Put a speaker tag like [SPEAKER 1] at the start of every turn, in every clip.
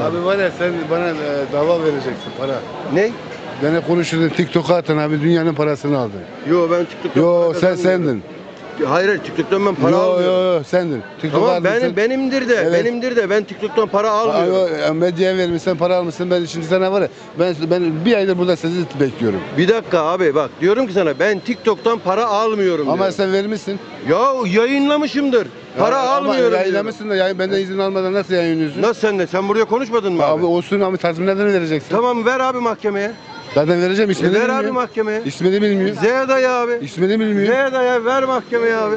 [SPEAKER 1] Abi var ya sen bana e, dava vereceksin para.
[SPEAKER 2] Ne?
[SPEAKER 1] Beni konuşurdun TikTok'a attın abi dünyanın parasını aldın.
[SPEAKER 2] Yo ben TikTok'tan
[SPEAKER 1] Yo
[SPEAKER 2] para
[SPEAKER 1] sen
[SPEAKER 2] kazanmıyorum.
[SPEAKER 1] sendin.
[SPEAKER 2] Hayır hayır TikTok'tan ben para
[SPEAKER 1] yo,
[SPEAKER 2] almıyorum.
[SPEAKER 1] yo yo sendin. TikTok'a
[SPEAKER 2] Tamam benim
[SPEAKER 1] atmışsın.
[SPEAKER 2] benimdir de
[SPEAKER 1] Evet.
[SPEAKER 2] benimdir de ben TikTok'tan para almıyorum.
[SPEAKER 1] Ay, o, medyaya vermişsin para almışsın ben şimdi sana var ya ben, ben bir aydır burada sizi bekliyorum.
[SPEAKER 2] Bir dakika abi bak diyorum ki sana ben TikTok'tan para almıyorum
[SPEAKER 1] Ama
[SPEAKER 2] diyorum.
[SPEAKER 1] sen vermişsin.
[SPEAKER 2] Ya yayınlamışımdır. Para
[SPEAKER 1] Ya, ama
[SPEAKER 2] almıyorum. diyorum.
[SPEAKER 1] Yayınlamışsın da yayın, benden izin almadan nasıl yayınlıyorsun?
[SPEAKER 2] Nasıl sen de? Sen buraya konuşmadın mı abi?
[SPEAKER 1] Abi olsun ama tazminatını vereceksin.
[SPEAKER 2] Tamam ver abi mahkemeye.
[SPEAKER 1] Zaten vereceğim
[SPEAKER 2] E,
[SPEAKER 1] ismini
[SPEAKER 2] ver abi mahkemeye.
[SPEAKER 1] İsmini bilmiyor.
[SPEAKER 2] Z dayı abi.
[SPEAKER 1] İsmini bilmiyor.
[SPEAKER 2] Z dayı ver mahkemeye abi.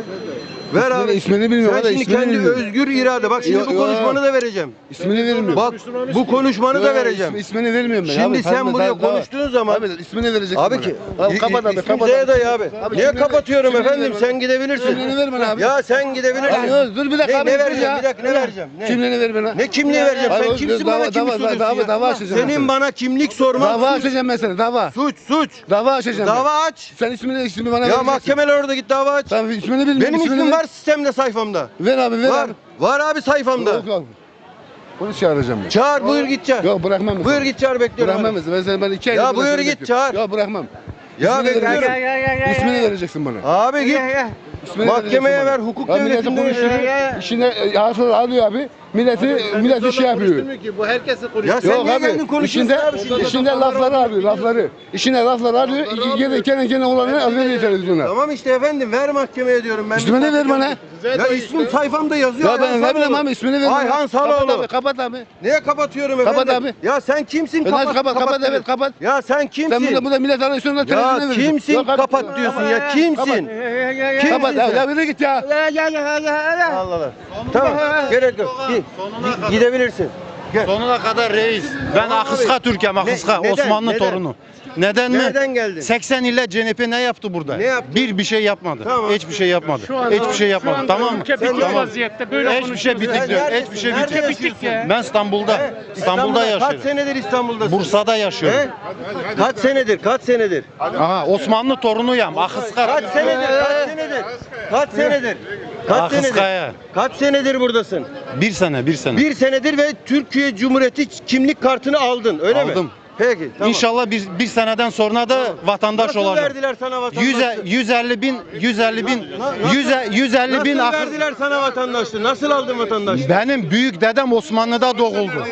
[SPEAKER 2] Ver
[SPEAKER 1] İsmini-
[SPEAKER 2] abi.
[SPEAKER 1] ismini bilmiyorum
[SPEAKER 2] Sen şimdi kendi
[SPEAKER 1] bilmiyorum.
[SPEAKER 2] özgür irade. Bak şimdi
[SPEAKER 1] Yo-
[SPEAKER 2] bu
[SPEAKER 1] yo.
[SPEAKER 2] konuşmanı da vereceğim.
[SPEAKER 1] İsmini vermiyor.
[SPEAKER 2] Bak bu konuşmanı da vereceğim.
[SPEAKER 1] İsmi- ismini vermiyorum ben.
[SPEAKER 2] Şimdi
[SPEAKER 1] Abi,
[SPEAKER 2] sen buraya
[SPEAKER 1] daha-
[SPEAKER 2] konuştuğun zaman
[SPEAKER 1] Abi ismini vereceksin
[SPEAKER 2] Abi
[SPEAKER 1] bana.
[SPEAKER 2] ki
[SPEAKER 1] Abi kapat abi kapat.
[SPEAKER 2] Z dayı abi.
[SPEAKER 1] Abi
[SPEAKER 2] Niye kapatıyorum
[SPEAKER 1] kimliğini
[SPEAKER 2] efendim?
[SPEAKER 1] ver
[SPEAKER 2] Sen gidebilirsin.
[SPEAKER 1] Kimliğini ver bana abi.
[SPEAKER 2] Ya sen gidebilirsin.
[SPEAKER 1] Abi, dur bir dakika
[SPEAKER 2] Ne-
[SPEAKER 1] abi.
[SPEAKER 2] ne
[SPEAKER 1] dur
[SPEAKER 2] vereceğim?
[SPEAKER 1] ya.
[SPEAKER 2] Bir dakika, ne
[SPEAKER 1] Dur.
[SPEAKER 2] vereceğim? Ne?
[SPEAKER 1] Kimliğini ver bana.
[SPEAKER 2] Ne kimliği vereceğim?
[SPEAKER 1] Abi,
[SPEAKER 2] Sen
[SPEAKER 1] o-
[SPEAKER 2] kimsin
[SPEAKER 1] dava-
[SPEAKER 2] bana kimlik
[SPEAKER 1] dava-
[SPEAKER 2] soruyorsun
[SPEAKER 1] dava-
[SPEAKER 2] ya?
[SPEAKER 1] dava açacağım
[SPEAKER 2] Senin
[SPEAKER 1] mesela.
[SPEAKER 2] bana kimlik sorman
[SPEAKER 1] Dava
[SPEAKER 2] suç.
[SPEAKER 1] açacağım mesela dava.
[SPEAKER 2] Suç suç.
[SPEAKER 1] Dava açacağım.
[SPEAKER 2] Dava
[SPEAKER 1] ben.
[SPEAKER 2] aç.
[SPEAKER 1] Sen ismini ismini bana
[SPEAKER 2] Ya
[SPEAKER 1] vereceksin.
[SPEAKER 2] mahkemeler orada git dava aç.
[SPEAKER 1] Tamam ismini bilmiyorum.
[SPEAKER 2] Benim
[SPEAKER 1] ismini
[SPEAKER 2] ismim. Var sistemde sayfamda.
[SPEAKER 1] Ver abi ver
[SPEAKER 2] Var.
[SPEAKER 1] abi.
[SPEAKER 2] Var abi sayfamda.
[SPEAKER 1] Yok yok. Polis çağıracağım ben.
[SPEAKER 2] Çağır buyur git çağır.
[SPEAKER 1] Yok bırakmam.
[SPEAKER 2] Buyur git çağır bekliyorum.
[SPEAKER 1] Bırakmam. Ben, seni- ben iki aydır
[SPEAKER 2] Ya buyur git,
[SPEAKER 1] bekliyorum.
[SPEAKER 2] çağır.
[SPEAKER 1] Ya bırakmam.
[SPEAKER 2] Ya
[SPEAKER 1] İsmini
[SPEAKER 2] bekliyorum.
[SPEAKER 1] vereceksin. İsmini vereceksin bana.
[SPEAKER 2] Abi git.
[SPEAKER 1] İsmini
[SPEAKER 2] Mahkemeye ver hukuk
[SPEAKER 1] Ya milleti
[SPEAKER 2] devletinde.
[SPEAKER 1] konuşturuyor. İşine e, hasıl alıyor abi. Milleti milleti şey yapıyor.
[SPEAKER 3] ki bu herkesi
[SPEAKER 2] Ya sen
[SPEAKER 1] Yok
[SPEAKER 2] niye
[SPEAKER 1] abi.
[SPEAKER 2] geldin konuşuyorsun
[SPEAKER 1] İşinde,
[SPEAKER 2] abi şimdi?
[SPEAKER 1] işinde lafları arıyor lafları. İşine lafları arıyor. İki kere kendi kendine olanı alıyor televizyona.
[SPEAKER 2] Tamam işte efendim ver mahkemeye diyorum ben.
[SPEAKER 1] İsmini ver bana.
[SPEAKER 2] Ya ismim sayfamda yazıyor.
[SPEAKER 1] Ya ben ne bileyim abi ismini ver.
[SPEAKER 2] Ayhan
[SPEAKER 1] Kapat
[SPEAKER 2] Saloğlu.
[SPEAKER 1] abi kapat abi.
[SPEAKER 2] Niye kapatıyorum efendim?
[SPEAKER 1] Kapat abi.
[SPEAKER 2] Ya sen kimsin?
[SPEAKER 1] Kapat kapat
[SPEAKER 2] dedim.
[SPEAKER 1] evet kapat.
[SPEAKER 2] Ya sen kimsin?
[SPEAKER 1] Sen burada burada millet arasında
[SPEAKER 2] ya
[SPEAKER 1] televizyona vereceksin.
[SPEAKER 2] kimsin
[SPEAKER 1] Yok abi.
[SPEAKER 2] kapat diyorsun ya kimsin? Kimsin
[SPEAKER 1] Kapat ya,
[SPEAKER 2] sen?
[SPEAKER 1] ya yürü git ya.
[SPEAKER 2] Allah Allah. Tamam gerek yok. Gi- gi- gidebilirsin. Gel.
[SPEAKER 3] Sonuna kadar reis. Ben Akıska Türk'üm Akıska.
[SPEAKER 2] neden,
[SPEAKER 3] Osmanlı
[SPEAKER 2] neden?
[SPEAKER 3] torunu. Neden mi?
[SPEAKER 2] Nereden geldin?
[SPEAKER 3] 80 ile CNP ne yaptı burada?
[SPEAKER 2] Ne yaptı?
[SPEAKER 3] Bir bir şey yapmadı.
[SPEAKER 2] Tamam.
[SPEAKER 3] Hiçbir şey yapmadı. Hiçbir şey yapmadı. Tamam mı?
[SPEAKER 4] Ülke bitik
[SPEAKER 2] Tamam.
[SPEAKER 4] vaziyette böyle
[SPEAKER 3] Hiçbir şey bitik
[SPEAKER 2] Sen
[SPEAKER 3] diyor.
[SPEAKER 2] neredesin?
[SPEAKER 3] Hiçbir şey
[SPEAKER 2] Nerede
[SPEAKER 3] bitik.
[SPEAKER 2] yaşıyorsun?
[SPEAKER 4] ya.
[SPEAKER 3] Ben İstanbul'da. İstanbul'da
[SPEAKER 2] Kaç
[SPEAKER 3] yaşıyorum.
[SPEAKER 2] senedir İstanbul'dasın?
[SPEAKER 3] Bursa'da yaşıyorum.
[SPEAKER 2] He? Kaç senedir? Kaç senedir?
[SPEAKER 3] Aha Osmanlı torunuyum. Akıska.
[SPEAKER 2] Kaç senedir? Kaç senedir? Kaç senedir? Kaç senedir?
[SPEAKER 3] Akıskaya.
[SPEAKER 2] Kaç senedir buradasın?
[SPEAKER 3] Bir sene, bir sene.
[SPEAKER 2] Bir senedir ve Türkiye Cumhuriyeti kimlik kartını aldın öyle mi?
[SPEAKER 3] Aldım.
[SPEAKER 2] Peki tamam.
[SPEAKER 3] İnşallah bir, bir seneden sonra da vatandaş
[SPEAKER 2] Nasıl
[SPEAKER 3] olacağım.
[SPEAKER 2] verdiler sana vatandaşlığı?
[SPEAKER 3] 100, 150 bin, 150 bin, 100, 150 bin
[SPEAKER 2] Nasıl
[SPEAKER 3] akıl-
[SPEAKER 2] verdiler sana vatandaşlığı? Nasıl aldın vatandaşlığı?
[SPEAKER 3] Benim büyük dedem Osmanlı'da doğuldu.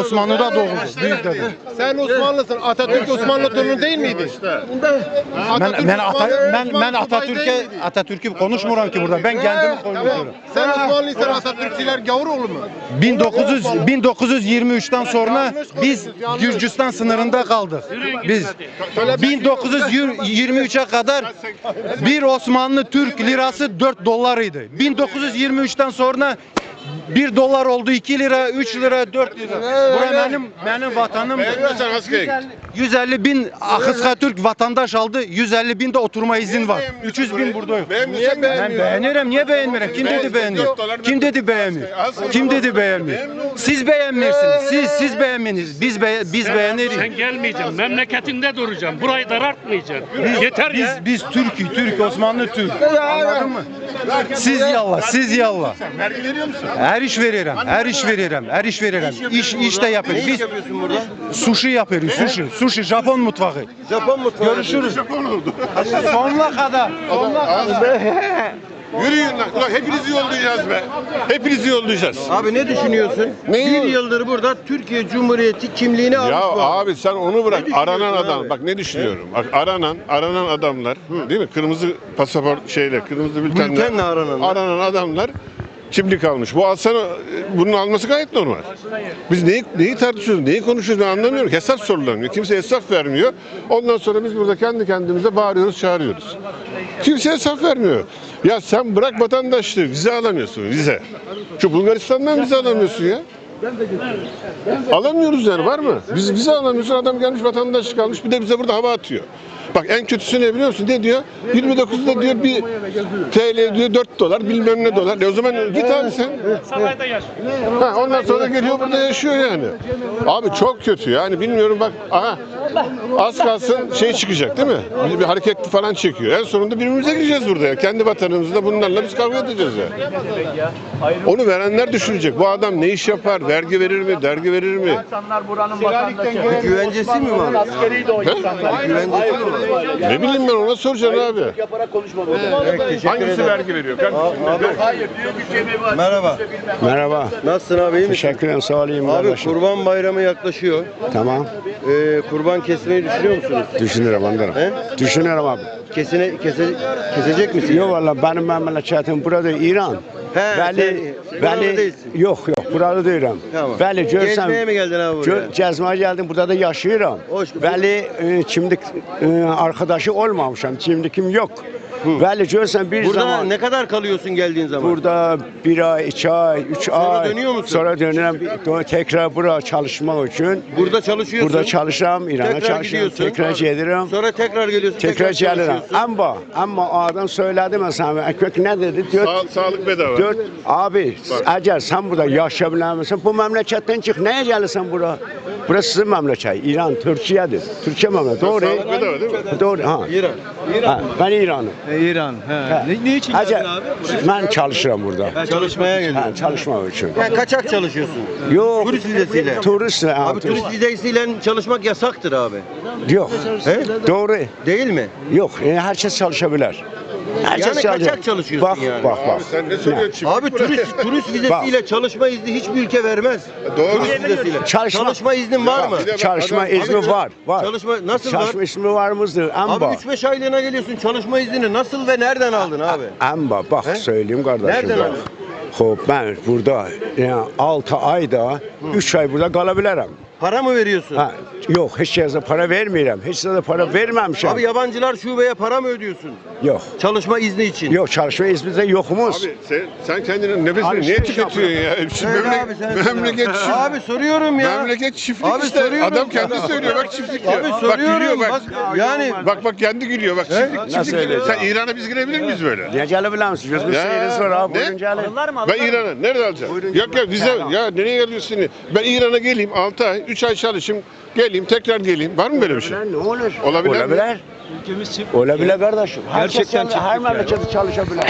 [SPEAKER 3] Osmanlı'da doğuldu. Büyük dedem.
[SPEAKER 5] Sen Osmanlısın. Atatürk Osmanlı torunu değil miydi?
[SPEAKER 3] Ben ben Ata- ben ben Atatürk'e Atatürk'ü konuşmuyorum ki burada. Ben kendimi konuşuyorum.
[SPEAKER 5] Sen Osmanlıysan Atatürkçüler Gavuroğlu mu?
[SPEAKER 3] 1900 1923'ten sonra biz Gürcistan sınırında kaldık. Biz 1923'e kadar bir Osmanlı Türk lirası 4 dolarıydı. 1923'ten sonra 1 dolar oldu 2 lira, 3 lira, 4 lira. Bura benim benim vatanım. 150 bin Akıska Türk vatandaş aldı. 150 bin de oturma izin var. 300 bin burada yok.
[SPEAKER 5] Niye
[SPEAKER 3] Ben beğenirim. Niye beğenmiyorum? Kim dedi beğeniyor? Kim dedi beğenmiyor? Kim dedi beğenmiyor? Siz beğenmiyorsunuz. Siz siz beğenmeniz. Biz be, biz beğeniriz.
[SPEAKER 4] Sen gelmeyeceksin. Memleketinde duracaksın. Burayı daraltmayacaksın. Yeter
[SPEAKER 3] Biz
[SPEAKER 4] ya.
[SPEAKER 3] biz Türk'ü, Türk Osmanlı Türk. Anladın mı? Siz yallah, siz yallah. Her iş veririm, her iş veririm, her iş veririm. İş iş de
[SPEAKER 2] Ne
[SPEAKER 3] yapıyoruz.
[SPEAKER 2] iş
[SPEAKER 3] Biz
[SPEAKER 2] yapıyorsun burada?
[SPEAKER 3] sushi yapıyoruz, sushi. Sushi Japon mutfağı.
[SPEAKER 2] Japon mutfağı.
[SPEAKER 3] Görüşürüz. Sonuna kadar. Sonuna kadar.
[SPEAKER 6] Yürüyün lan. Ulan hepinizi yollayacağız be. Hepinizi yollayacağız.
[SPEAKER 2] Abi ne düşünüyorsun? Bir yıldır burada Türkiye Cumhuriyeti kimliğini almış
[SPEAKER 6] Ya
[SPEAKER 2] bu adam.
[SPEAKER 6] abi sen onu bırak.
[SPEAKER 2] Ne düşünüyorsun
[SPEAKER 6] Aranan adam.
[SPEAKER 2] abi?
[SPEAKER 6] Bak ne düşünüyorum. Bak aranan, aranan adamlar. Değil mi? Kırmızı pasaport şeyle, kırmızı bültenle.
[SPEAKER 2] Bültenle arananlar.
[SPEAKER 6] Aranan adamlar kimlik almış. Bu alsana bunun alması gayet normal. Biz neyi, neyi tartışıyoruz, neyi konuşuyoruz ben anlamıyorum. Hesap sorulanıyor. Kimse hesap vermiyor. Ondan sonra biz burada kendi kendimize bağırıyoruz, çağırıyoruz. Kimse hesap vermiyor. Ya sen bırak vatandaşlığı, vize alamıyorsun, vize. Şu Bulgaristan'dan vize alamıyorsun ya. Alamıyoruz yani var mı? Biz vize alamıyorsun adam gelmiş vatandaşlık almış bir de bize burada hava atıyor. Bak en kötüsü ne biliyor musun? Ne diyor? 29'da diyor bir TL diyor 4 dolar bilmem ne dolar. E o zaman git abi sen.
[SPEAKER 4] Sarayda yaş.
[SPEAKER 6] Ha, ondan sonra geliyor burada yaşıyor yani. Abi çok kötü yani bilmiyorum bak aha az kalsın şey çıkacak değil mi? Bir, bir hareket falan çekiyor. En sonunda birbirimize gireceğiz burada ya. Kendi vatanımızda bunlarla biz kavga edeceğiz ya. Onu verenler düşünecek. Bu adam ne iş yapar? Vergi verir mi? Dergi verir mi?
[SPEAKER 2] Bir güvencesi mi var?
[SPEAKER 6] He?
[SPEAKER 2] Güvencesi mi var?
[SPEAKER 6] Ne bileyim ben ona soracaksın abi.
[SPEAKER 2] Evet, teşekkür
[SPEAKER 6] Hangisi vergi veriyor? kardeşim?
[SPEAKER 2] Merhaba.
[SPEAKER 7] Merhaba.
[SPEAKER 2] Nasılsın abi iyi misin?
[SPEAKER 7] Teşekkür ederim. Sağ olayım
[SPEAKER 2] Abi
[SPEAKER 7] kardeşim.
[SPEAKER 2] kurban bayramı yaklaşıyor.
[SPEAKER 7] Tamam.
[SPEAKER 2] Ee, kurban kesmeyi düşünüyor musunuz?
[SPEAKER 7] Düşünürüm anlarım.
[SPEAKER 2] He?
[SPEAKER 7] Düşünürüm abi.
[SPEAKER 2] Kesine, kese, kesecek misin?
[SPEAKER 7] Yok valla benim memleketim burada İran.
[SPEAKER 2] He,
[SPEAKER 7] Belli,
[SPEAKER 2] sen buralı
[SPEAKER 7] belli,
[SPEAKER 2] değilsin.
[SPEAKER 7] yok yok burada değilim.
[SPEAKER 2] Tamam.
[SPEAKER 7] Belli görsem,
[SPEAKER 2] Gezmeye mi geldin abi buraya?
[SPEAKER 7] gö- geldim burada da yaşıyorum.
[SPEAKER 2] Hoş-
[SPEAKER 7] Belli e, kimlik e, arkadaşı olmamışım, kimlikim yok. Görsem bir
[SPEAKER 2] Burada
[SPEAKER 7] zaman
[SPEAKER 2] ne kadar kalıyorsun geldiğin zaman?
[SPEAKER 7] burada bir ay, iki ay, üç
[SPEAKER 2] Sonra
[SPEAKER 7] ay.
[SPEAKER 2] dönüyor musun?
[SPEAKER 7] Sonra dönüyorum bir- tekrar buraya çalışmak için.
[SPEAKER 2] Burada çalışıyorsun.
[SPEAKER 7] Burada çalışıyorum, İran'a
[SPEAKER 2] Tekrar gidiyorsun.
[SPEAKER 7] tekrar gelirim.
[SPEAKER 2] Sonra tekrar geliyorsun.
[SPEAKER 7] Tekrar gelirim.
[SPEAKER 2] çalışıyorsun.
[SPEAKER 7] Ama ama o adam söyledi mesela kök ne dedi? Diyor,
[SPEAKER 6] Sağ, sağlık bedava.
[SPEAKER 7] Dört, abi eğer sen burada yaşayabilen bu memleketten çık neye gelirsen bura? Burası sizin memleket. İran, Türkiye'dir. Türkiye memleketi. Doğru.
[SPEAKER 6] Sağlık bedava değil mi?
[SPEAKER 7] Doğru. Ha.
[SPEAKER 2] İran.
[SPEAKER 7] ha. Ben İran'ım.
[SPEAKER 2] İran.
[SPEAKER 7] Ha.
[SPEAKER 2] Ne, ne için
[SPEAKER 7] Hacı,
[SPEAKER 2] geldin abi?
[SPEAKER 7] Ben çalışıyorum burada.
[SPEAKER 2] Ben çalışmaya geldim.
[SPEAKER 7] Ha, çalışmam için.
[SPEAKER 2] Yani kaçak çalışıyorsun.
[SPEAKER 7] Yok.
[SPEAKER 2] Turist vizesiyle.
[SPEAKER 7] Turist. ha,
[SPEAKER 2] Abi turist vizesiyle çalışmak yasaktır abi.
[SPEAKER 7] Yok.
[SPEAKER 2] He?
[SPEAKER 7] Doğru.
[SPEAKER 2] Değil mi?
[SPEAKER 7] Yok. Yani herkes çalışabilir. Herkes
[SPEAKER 2] Yani kaçak
[SPEAKER 7] çalışabilir.
[SPEAKER 2] çalışıyorsun
[SPEAKER 7] bak,
[SPEAKER 2] yani.
[SPEAKER 7] Bak bak
[SPEAKER 6] Abi sen ne söylüyorsun?
[SPEAKER 2] Abi turist turist vizesiyle çalışma izni hiçbir ülke vermez.
[SPEAKER 6] Doğru.
[SPEAKER 2] Turist vizesiyle.
[SPEAKER 7] Çalışma-
[SPEAKER 2] Çalışma iznin var mı?
[SPEAKER 6] Bak,
[SPEAKER 7] Çalışma izni
[SPEAKER 6] Abi,
[SPEAKER 7] var. Var.
[SPEAKER 2] Çalışma nasıl
[SPEAKER 7] Çalışma
[SPEAKER 2] var?
[SPEAKER 7] izni var mıdır?
[SPEAKER 2] Abi
[SPEAKER 7] Amba.
[SPEAKER 2] 3-5 aylığına geliyorsun çalışma iznini nasıl ve nereden aldın abi?
[SPEAKER 7] Amba bak
[SPEAKER 2] He?
[SPEAKER 7] söyleyeyim kardeşim.
[SPEAKER 2] Nereden
[SPEAKER 7] bak.
[SPEAKER 2] aldın?
[SPEAKER 7] Hop ben burada yani 6 ayda 3 ay burada kalabilirim.
[SPEAKER 2] Para mı veriyorsun?
[SPEAKER 7] Ha, yok hiç yerde para vermiyorum. Hiç yerde para vermemişim.
[SPEAKER 2] Abi yabancılar şubeye para mı ödüyorsun?
[SPEAKER 7] yok.
[SPEAKER 2] Çalışma izni için.
[SPEAKER 7] Yok çalışma iznimizde yokumuz.
[SPEAKER 6] Abi sen, sen kendinin nefesini
[SPEAKER 7] Alışveriş
[SPEAKER 6] niye tüketiyorsun ya? Şimdi
[SPEAKER 2] Söyle
[SPEAKER 6] memle-
[SPEAKER 2] abi sen söyle.
[SPEAKER 6] memleket çift.
[SPEAKER 2] Abi soruyorum ya.
[SPEAKER 6] Memleket çiftlik
[SPEAKER 2] Abi
[SPEAKER 6] işte.
[SPEAKER 2] soruyorum.
[SPEAKER 6] Adam kendi söylüyor bak çiftlik diyor.
[SPEAKER 2] Abi
[SPEAKER 6] bak
[SPEAKER 2] soruyorum.
[SPEAKER 6] gülüyor bak.
[SPEAKER 2] Bak, yani
[SPEAKER 6] Bak bak kendi gülüyor bak çiftlik çiftlik.
[SPEAKER 7] öyle
[SPEAKER 6] Sen
[SPEAKER 7] ya?
[SPEAKER 6] İran'a biz girebilir miyiz böyle?
[SPEAKER 7] Niye gelebilir misin? Yüz bir seyiriz var abi.
[SPEAKER 6] Ne?
[SPEAKER 7] Buyurun gelin.
[SPEAKER 6] Ben İran'a nerede alacağım? Yok yok vize ya nereye geliyorsun? Ben İran'a geleyim 6 ay 3 ay çalışayım geleyim tekrar geleyim. Var mı böyle bir şey?
[SPEAKER 7] Ne olur?
[SPEAKER 6] Olabilir mi?
[SPEAKER 7] Olabilir. Olabilir kardeşim. Gerçekten her memlekette çalışabilir.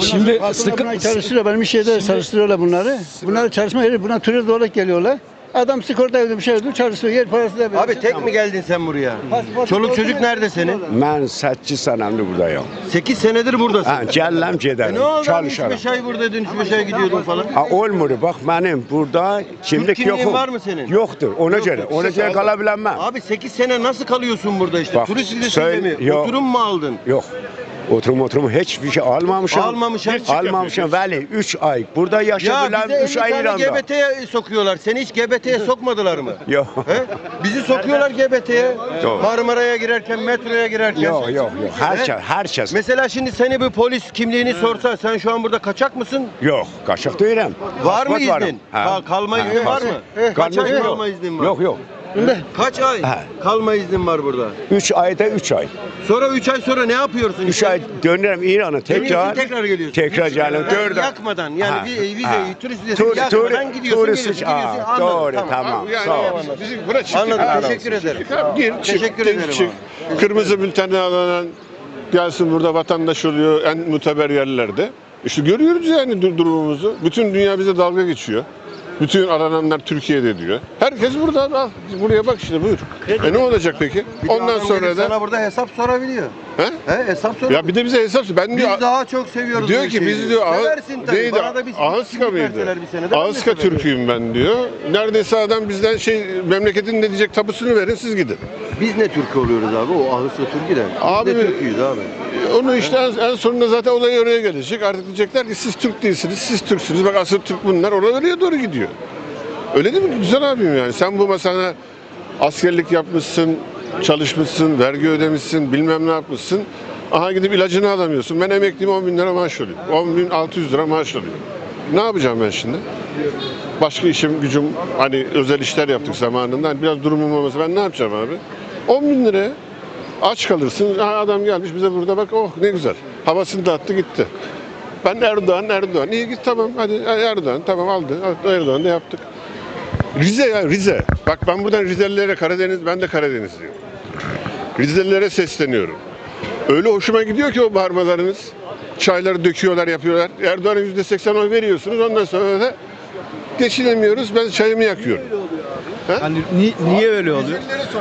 [SPEAKER 5] Şimdi sıkı çalıştırıyor. Benim iş çalıştırıyorlar bunları. Bunları çalışma yeri buna turist olarak geliyorlar. Adam sigorta ödüyor bir şey ödüyor çalıştırıyor. Yer parası da veriyor.
[SPEAKER 2] Abi tek mi geldin sen buraya?
[SPEAKER 5] Pasaport-
[SPEAKER 2] Çoluk çocuk nerede senin?
[SPEAKER 7] Ben 8 senemdir buradayım.
[SPEAKER 2] 8 senedir buradasın.
[SPEAKER 7] Ha, gellem
[SPEAKER 2] E ne oldu abi?
[SPEAKER 7] Çalışırım.
[SPEAKER 2] 3-5 ay buradaydın, 3-5 ay gidiyordun falan.
[SPEAKER 7] Ha, olmuyor bak benim burada kimlik
[SPEAKER 2] kimliğin
[SPEAKER 7] yokum.
[SPEAKER 2] var mı senin?
[SPEAKER 7] Yoktur. Ona
[SPEAKER 2] Yoktur.
[SPEAKER 7] göre. Ona
[SPEAKER 2] İşte
[SPEAKER 7] göre kalabilen ben.
[SPEAKER 2] Abi 8 sene nasıl kalıyorsun burada işte?
[SPEAKER 7] Bak,
[SPEAKER 2] Turist vizesiyle
[SPEAKER 7] söyle-
[SPEAKER 2] mi?
[SPEAKER 7] yok.
[SPEAKER 2] Oturum mu aldın?
[SPEAKER 7] Yok. Oturum oturum hiçbir şey almamışım.
[SPEAKER 2] Almamışsın.
[SPEAKER 7] Almamışım. Veli 3 ay. Burada
[SPEAKER 2] Ya
[SPEAKER 7] yaşayabilen
[SPEAKER 2] bize 50
[SPEAKER 7] 3 ay
[SPEAKER 2] tane
[SPEAKER 7] İran'da.
[SPEAKER 2] GBT'ye sokuyorlar. Seni hiç GBT'ye sokmadılar mı?
[SPEAKER 7] Yok.
[SPEAKER 2] He? Bizi sokuyorlar GBT'ye. Marmara'ya girerken, metroya girerken.
[SPEAKER 7] Yok yok yok. Herkes
[SPEAKER 2] He?
[SPEAKER 7] herkes.
[SPEAKER 2] Mesela şimdi seni bir polis kimliğini sorsa sen şu an burada kaçak mısın?
[SPEAKER 7] Yok. Kaçak değilim.
[SPEAKER 2] Var mı
[SPEAKER 7] Pasport varım.
[SPEAKER 2] iznin?
[SPEAKER 7] Ha.
[SPEAKER 2] Kal- kalma
[SPEAKER 7] Ha,
[SPEAKER 2] iznin var mı? Kaç ay
[SPEAKER 7] Kalma
[SPEAKER 2] kalma iznin var?
[SPEAKER 7] Yok yok.
[SPEAKER 2] Kaç ay?
[SPEAKER 7] Ha.
[SPEAKER 2] Kalma iznin var burada.
[SPEAKER 7] 3 ayda 3 ay.
[SPEAKER 2] Sonra 3 ay sonra ne yapıyorsun?
[SPEAKER 7] 3
[SPEAKER 2] işte?
[SPEAKER 7] ay dönerim İran'a
[SPEAKER 2] Dönüyorsun,
[SPEAKER 7] tekrar.
[SPEAKER 2] tekrar geliyorsun.
[SPEAKER 7] Tekrar gelin.
[SPEAKER 2] Ha,
[SPEAKER 7] Dört ay.
[SPEAKER 2] Yakmadan yani
[SPEAKER 7] Ha,
[SPEAKER 2] vi- vizeyi,
[SPEAKER 7] ha.
[SPEAKER 2] turist vizesini
[SPEAKER 7] Tur-
[SPEAKER 2] yakmadan
[SPEAKER 7] tur-
[SPEAKER 2] gidiyorsun,
[SPEAKER 7] turist-
[SPEAKER 2] geliyorsun,
[SPEAKER 7] Aa,
[SPEAKER 2] geliyorsun. Anladım,
[SPEAKER 7] Doğru
[SPEAKER 2] tamam.
[SPEAKER 7] tamam.
[SPEAKER 6] Yani
[SPEAKER 7] Sağ ol.
[SPEAKER 6] bizim bura çiftlik.
[SPEAKER 2] Anladım, teşekkür ederim.
[SPEAKER 6] Tamam, gir, çık,
[SPEAKER 2] Teşekkür
[SPEAKER 6] gir,
[SPEAKER 2] ederim
[SPEAKER 6] çık. Kırmızı bültenli alan gelsin burada vatandaş oluyor en muteber yerlerde. İşte görüyoruz yani dur- durumumuzu. Bütün dünya bize dalga geçiyor. Bütün arananlar Türkiye'de diyor. Herkes burada. Al, buraya bak işte buyur. E ne olacak peki?
[SPEAKER 2] Bir de
[SPEAKER 6] Ondan
[SPEAKER 2] adam
[SPEAKER 6] sonra
[SPEAKER 2] gelip
[SPEAKER 6] da
[SPEAKER 2] sana burada hesap sorabiliyor.
[SPEAKER 6] He?
[SPEAKER 2] He hesap soruyor.
[SPEAKER 6] ya bir de bize hesap ben
[SPEAKER 2] biz
[SPEAKER 6] diyor
[SPEAKER 2] daha çok seviyoruz
[SPEAKER 6] diyor
[SPEAKER 2] bu
[SPEAKER 6] ki
[SPEAKER 2] ülkeyi.
[SPEAKER 6] biz diyor Ağ-
[SPEAKER 2] Seversin tabii.
[SPEAKER 6] neydi?
[SPEAKER 2] Bana da bir
[SPEAKER 6] Ağızka
[SPEAKER 2] kimlik
[SPEAKER 6] mıydı?
[SPEAKER 2] verseler bir sene de ben de severim.
[SPEAKER 6] Türk'üyüm ben diyor. Neredeyse adam bizden şey memleketin ne diyecek tapusunu verin siz gidin.
[SPEAKER 2] Biz ne Türk oluyoruz abi? O Ağustos Türkiye'den. Biz
[SPEAKER 6] Abi-
[SPEAKER 2] de Türk'üyüz abi.
[SPEAKER 6] Onu işte en, en sonunda zaten olay oraya gelecek. Artık diyecekler ki siz Türk değilsiniz, siz Türksünüz. Bak asıl Türk bunlar. Oralara doğru gidiyor. Öyle değil mi? Güzel abim yani. Sen bu masana askerlik yapmışsın, çalışmışsın, vergi ödemişsin, bilmem ne yapmışsın. Aha gidip ilacını alamıyorsun. Ben emekliyim 10 bin lira maaş alıyorum. 10 bin 600 lira maaş alıyorum. Ne yapacağım ben şimdi? Başka işim, gücüm, hani özel işler yaptık zamanında. Hani biraz durumum olmasa ben ne yapacağım abi? 10 bin liraya. Aç kalırsın. Ha, adam gelmiş bize burada bak oh ne güzel. Havasını da attı gitti. Ben Erdoğan, Erdoğan. İyi git tamam hadi Erdoğan tamam aldı. Erdoğan da yaptık. Rize ya Rize. Bak ben buradan Rizelilere Karadeniz, ben de Karadenizliyim. Rizelilere sesleniyorum. Öyle hoşuma gidiyor ki o bağırmalarınız. Çayları döküyorlar, yapıyorlar. Erdoğan'a yüzde seksen oy veriyorsunuz. Ondan sonra da geçinemiyoruz. Ben çayımı yakıyorum.
[SPEAKER 8] Hani ni- niye öyle oluyor?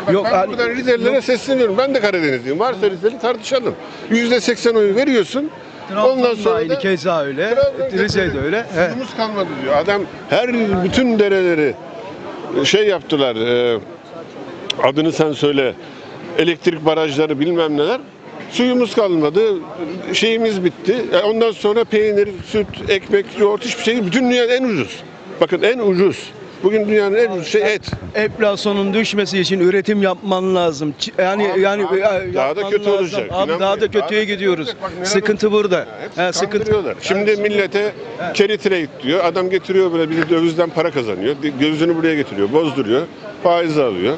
[SPEAKER 6] Bak
[SPEAKER 8] Yok
[SPEAKER 6] ben
[SPEAKER 8] hani-
[SPEAKER 6] buradan Rizelilere sesleniyorum. Ben de Karadenizliyim. Varsa Rizeli tartışalım. Yüzde seksen oyu veriyorsun. Ondan sonra
[SPEAKER 8] aynı
[SPEAKER 6] da
[SPEAKER 8] keza öyle. Rize'de öyle.
[SPEAKER 6] Suyumuz kalmadı diyor. Adam her bütün dereleri şey yaptılar. e, adını sen söyle. Elektrik barajları bilmem neler. Suyumuz kalmadı. Şeyimiz bitti. E, Ondan sonra peynir, süt, ekmek, yoğurt hiçbir şey. Bütün dünyanın en ucuz. Bakın en ucuz. Bugün dünyanın en ucuz şey et.
[SPEAKER 8] Enflasyonun düşmesi için üretim yapman lazım. Ç- Yani
[SPEAKER 6] Abi,
[SPEAKER 8] yani
[SPEAKER 6] abi,
[SPEAKER 8] e,
[SPEAKER 6] daha da
[SPEAKER 8] yapman
[SPEAKER 6] kötü
[SPEAKER 8] lazım.
[SPEAKER 6] olacak.
[SPEAKER 8] Abi daha da kötüye
[SPEAKER 6] Daha da
[SPEAKER 8] gidiyoruz.
[SPEAKER 6] kötü olacak. Bak,
[SPEAKER 8] Sıkıntı burada.
[SPEAKER 6] Hepsi
[SPEAKER 8] He, sıkıntı.
[SPEAKER 6] kandırıyorlar. Şimdi millete carry trade diyor. Adam getiriyor böyle bir dövizden para kazanıyor. Gözünü buraya getiriyor. Bozduruyor. Faiz alıyor.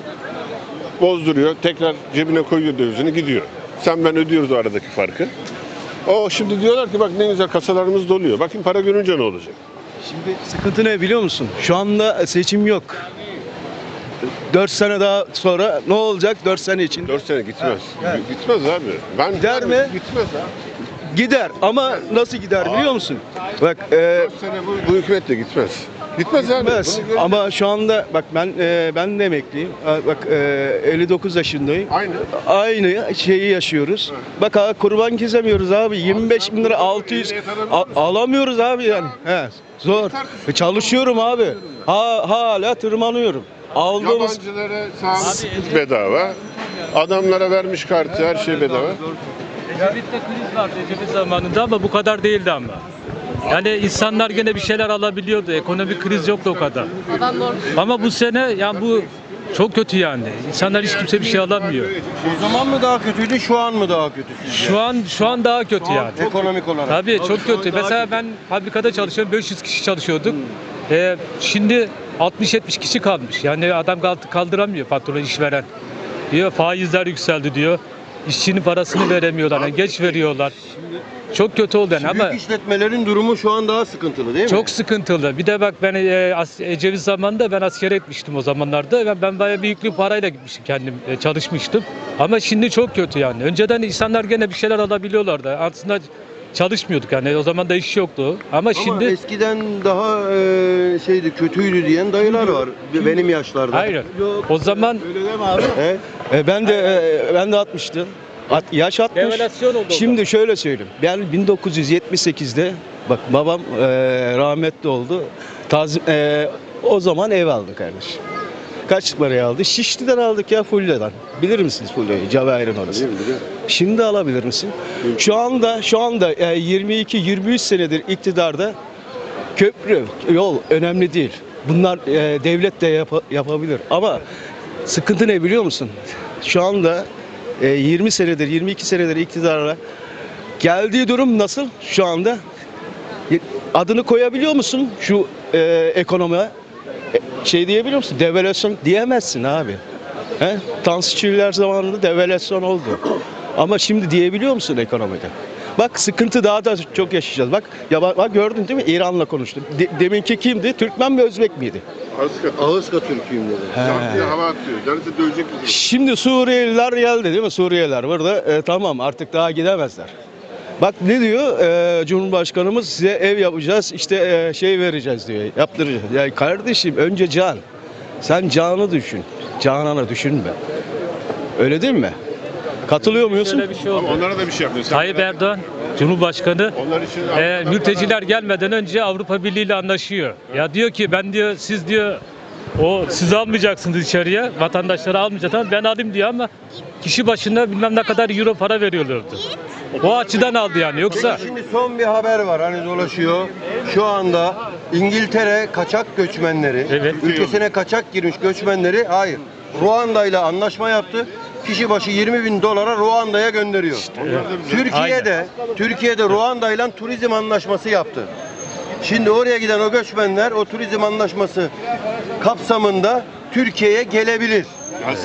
[SPEAKER 6] Bozduruyor. Tekrar cebine koyuyor dövizini gidiyor. Sen ben ödüyoruz o aradaki farkı. O şimdi diyorlar ki bak ne güzel kasalarımız doluyor. Bakın para görünce ne olacak?
[SPEAKER 8] Şimdi sıkıntı ne biliyor musun? Şu anda seçim yok. 4 sene daha sonra ne olacak 4 sene için?
[SPEAKER 6] 4 sene gitmez. Gitmez abi. Ben
[SPEAKER 8] Gider mi?
[SPEAKER 6] Gitmez abi.
[SPEAKER 8] Gider ama nasıl gider biliyor musun? Bak e,
[SPEAKER 6] 4 sene bu, bu hükümet de gitmez. Gitmez abi. gör-
[SPEAKER 8] Ama şu anda bak ben e, ben de emekliyim. Bak e, 59 yaşındayım.
[SPEAKER 6] Aynı.
[SPEAKER 8] Aynı şeyi yaşıyoruz. Bak ha, kurban kesemiyoruz abi. 25 bin lira 600 A- alamıyoruz abi yani. He, zor. E, çalışıyorum abi. Ha, hala tırmanıyorum. Aldığımız
[SPEAKER 6] Yabancılara sağlık bedava. Adamlara vermiş kartı her şey bedava.
[SPEAKER 9] Ecevit'te kriz vardı Ecevit zamanında ama bu kadar değildi ama. Yani insanlar gene bir şeyler alabiliyordu. Ekonomik kriz yoktu o kadar. Ama bu sene yani bu çok kötü yani. İnsanlar hiç kimse bir şey alamıyor.
[SPEAKER 8] o zaman mı daha kötüydü, şu an mı daha kötü?
[SPEAKER 9] Şu an şu an daha kötü yani.
[SPEAKER 8] Ekonomik olarak.
[SPEAKER 9] Tabii çok kötü. Mesela ben fabrikada çalışıyorum. 500 kişi çalışıyorduk. Ee, şimdi 60-70 kişi kalmış. Yani adam kaldı- kaldıramıyor patron işveren. Diyor faizler yükseldi diyor. İşçinin parasını veremiyorlar. Yani geç veriyorlar. Çok kötü oldu yani ama
[SPEAKER 8] Büyük işletmelerin durumu şu an daha sıkıntılı değil mi?
[SPEAKER 9] çok sıkıntılı. Bir de bak ben e, as- Ecevit zamanında ben askere etmiştim o zamanlarda. Ben, ben bayağı büyük bir parayla gitmiştim kendim e, çalışmıştım. Ama şimdi çok kötü yani. Önceden insanlar gene bir şeyler alabiliyorlardı. Aslında çalışmıyorduk yani o zaman da iş yoktu. Ama,
[SPEAKER 8] Ama
[SPEAKER 9] şimdi
[SPEAKER 8] eskiden daha e, şeydi kötüydü diyen dayılar var benim yaşlarda.
[SPEAKER 9] hayır. O zaman
[SPEAKER 8] He? E, ben de e, ben de 60'tım. At, yaş 60.
[SPEAKER 9] Devalüasyon oldu o
[SPEAKER 8] Şimdi şöyle söyleyeyim. Ben 1978'de bak babam e, rahmetli oldu. Tazim, e, o zaman ev aldı kardeş. Kaç paraya aldı? Şişli'den aldık ya Fulya'dan. Bilir misiniz Fulya'yı? Cevahir'in orası. Şimdi alabilir misin? Şu anda şu anda e, 22-23 senedir iktidarda köprü, yol önemli değil. Bunlar e, devlet de yapa- yapabilir. Ama sıkıntı ne biliyor musun? Şu anda e, 20 senedir, 22 senedir iktidara geldiği durum nasıl şu anda? Adını koyabiliyor musun şu e, ekonomiye? Şey diyebiliyor musun? Devalüasyon diyemezsin abi. He? Tansu Çiller zamanında devalüasyon oldu. Ama şimdi diyebiliyor musun ekonomide? Bak sıkıntı daha da çok yaşayacağız. Bak ya bak, bak gördün değil mi? İran'la konuştum. De- deminki kimdi? Türkmen mi Özbek miydi? Ağızka Türk'üyüm dedi.
[SPEAKER 6] Hava atıyor. Canısı dövecek bizi.
[SPEAKER 8] Şimdi Suriyeliler geldi değil mi? Suriyeliler burada. E, tamam artık daha gidemezler. Bak ne diyor e, Cumhurbaşkanımız size ev yapacağız işte e, şey vereceğiz diyor yaptıracağız. Ya kardeşim önce can. Sen canı düşün. Cananı düşünme. Öyle değil mi? Katılıyor
[SPEAKER 9] şöyle bir şey oldu.
[SPEAKER 6] Ama onlara da bir şey yapmıyor. Sen
[SPEAKER 9] Tayyip Erdoğan Cumhurbaşkanı
[SPEAKER 6] Onlar için
[SPEAKER 9] e, mülteciler gelmeden önce Avrupa Birliği ile anlaşıyor. Ya diyor ki ben diyor siz diyor o siz almayacaksınız içeriye vatandaşları almayacaksınız ben alayım diyor ama kişi başına bilmem ne kadar euro para veriyorlardı. O açıdan aldı yani yoksa
[SPEAKER 8] Şimdi son bir haber var hani dolaşıyor. Şu anda İngiltere kaçak göçmenleri,
[SPEAKER 9] Evet.
[SPEAKER 8] ülkesine kaçak girmiş göçmenleri hayır. Ruanda ile anlaşma yaptı. Kişi başı 20 bin dolara Ruanda'ya gönderiyor. Türkiye'de Türkiye'de Ruanda ile turizm anlaşması yaptı. Şimdi oraya giden o göçmenler o turizm anlaşması kapsamında Türkiye'ye gelebilir.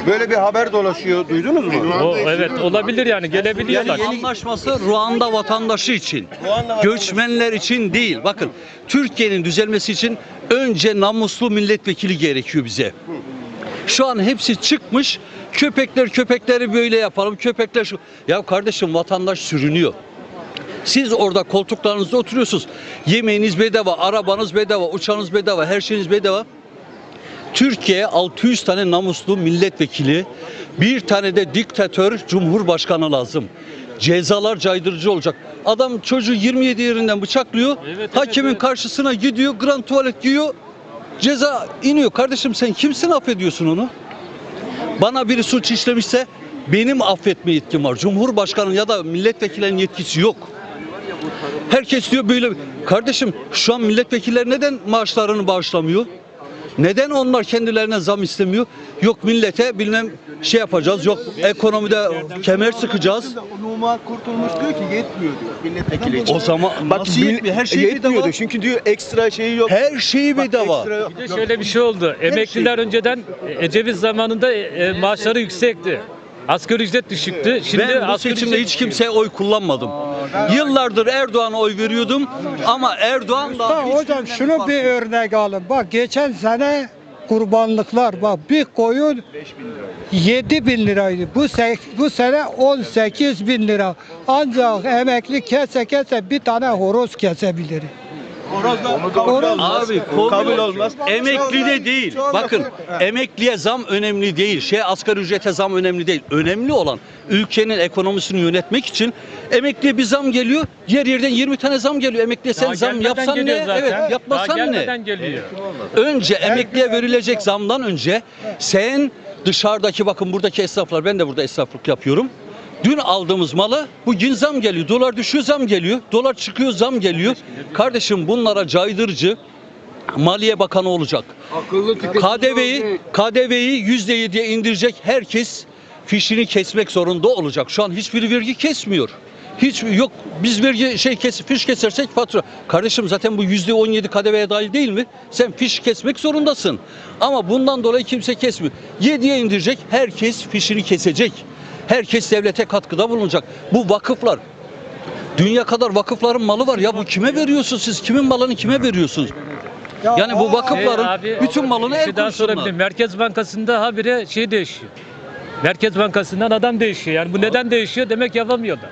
[SPEAKER 3] Böyle bir haber dolaşıyor. Duydunuz mu?
[SPEAKER 9] O, evet olabilir yani gelebiliyorlar.
[SPEAKER 10] Yani anlaşması Ruanda vatandaşı için, göçmenler için değil. Bakın Türkiye'nin düzelmesi için önce namuslu milletvekili gerekiyor bize. Şu an hepsi çıkmış. Köpekler köpekleri böyle yapalım. Köpekler şu. Ya kardeşim vatandaş sürünüyor. Siz orada koltuklarınızda oturuyorsunuz. Yemeğiniz bedava, arabanız bedava, uçağınız bedava, her şeyiniz bedava. Türkiye 600 tane namuslu milletvekili, bir tane de diktatör cumhurbaşkanı lazım. Cezalar caydırıcı olacak. Adam çocuğu 27 yerinden bıçaklıyor.
[SPEAKER 9] evet,
[SPEAKER 10] hakimin
[SPEAKER 9] evet.
[SPEAKER 10] karşısına gidiyor, grand tuvalet giyiyor. Ceza iniyor. Kardeşim sen kimsin affediyorsun onu? Bana biri suç işlemişse benim affetme yetkim var. Cumhurbaşkanı ya da milletvekillerinin yetkisi yok. Herkes diyor böyle. Kardeşim şu an milletvekilleri neden maaşlarını bağışlamıyor? Neden onlar kendilerine zam istemiyor? Yok millete bilmem şey yapacağız. Yok ekonomide kemer sıkacağız.
[SPEAKER 2] Numan Kurtulmuş diyor ki yetmiyor diyor milletvekili için.
[SPEAKER 10] O zaman nasıl yetmiyor? Her şey bedava.
[SPEAKER 2] çünkü diyor ekstra şeyi yok.
[SPEAKER 10] Her şeyi bedava.
[SPEAKER 9] Bir de şöyle bir şey oldu. Emekliler önceden e, Ecevit zamanında e, e, maaşları yüksekti. Asgari ücret düşüktü. Şimdi
[SPEAKER 10] Ben bu
[SPEAKER 9] asgari
[SPEAKER 10] seçimde
[SPEAKER 9] ücret
[SPEAKER 10] hiç kimseye oy kullanmadım. Yıllardır Erdoğan'a oy veriyordum ama Erdoğan da
[SPEAKER 11] Bak hocam şunu bir örnek alın. Bak geçen sene kurbanlıklar bak bir koyun 7 bin liraydı. Bu, se- bu sene 18 bin lira. Ancak emekli kese kese bir tane horoz kesebilir. Horoz
[SPEAKER 10] Abi kabul olmaz. Emekli de değil. Bakın emekliye zam önemli değil. Şey asgari ücrete zam önemli değil. Önemli olan ülkenin ekonomisini yönetmek için emekliye bir zam geliyor. Yer yerden 20 tane zam geliyor. Emekliye sen
[SPEAKER 9] Daha
[SPEAKER 10] zam
[SPEAKER 9] gelmeden
[SPEAKER 10] yapsan
[SPEAKER 9] geliyor
[SPEAKER 10] ne?
[SPEAKER 9] zaten.
[SPEAKER 10] Evet,
[SPEAKER 9] Daha
[SPEAKER 10] yapmasan ne?
[SPEAKER 9] gelmeden geliyor.
[SPEAKER 10] Önce emekliye verilecek zamdan önce sen dışarıdaki bakın buradaki esnaflar ben de burada esnaflık yapıyorum. Dün aldığımız malı bugün zam geliyor. Dolar düşüyor zam geliyor. Dolar çıkıyor zam geliyor. Kardeşim bunlara caydırıcı Maliye Bakanı olacak. KDV'yi KDV'yi %7'ye indirecek herkes fişini kesmek zorunda olacak. Şu an hiçbir vergi kesmiyor. Hiç yok biz vergi şey kes fiş kesersek fatura. Kardeşim zaten bu yüzde 17 KDV'ye dahil değil mi? Sen fiş kesmek zorundasın. Ama bundan dolayı kimse kesmiyor. 7'ye indirecek herkes fişini kesecek. Herkes devlete katkıda bulunacak. Bu vakıflar Dünya kadar vakıfların malı var. Ya bu kime veriyorsunuz siz? Kimin malını kime veriyorsunuz? Yani bu vakıfların
[SPEAKER 9] abi,
[SPEAKER 10] bütün malını el
[SPEAKER 9] şey daha
[SPEAKER 10] koysunlar.
[SPEAKER 9] sorabilirim. Merkez Bankası'nda habire şey değişiyor. Merkez Bankası'ndan adam değişiyor. Yani bu neden değişiyor? Demek yapamıyorlar.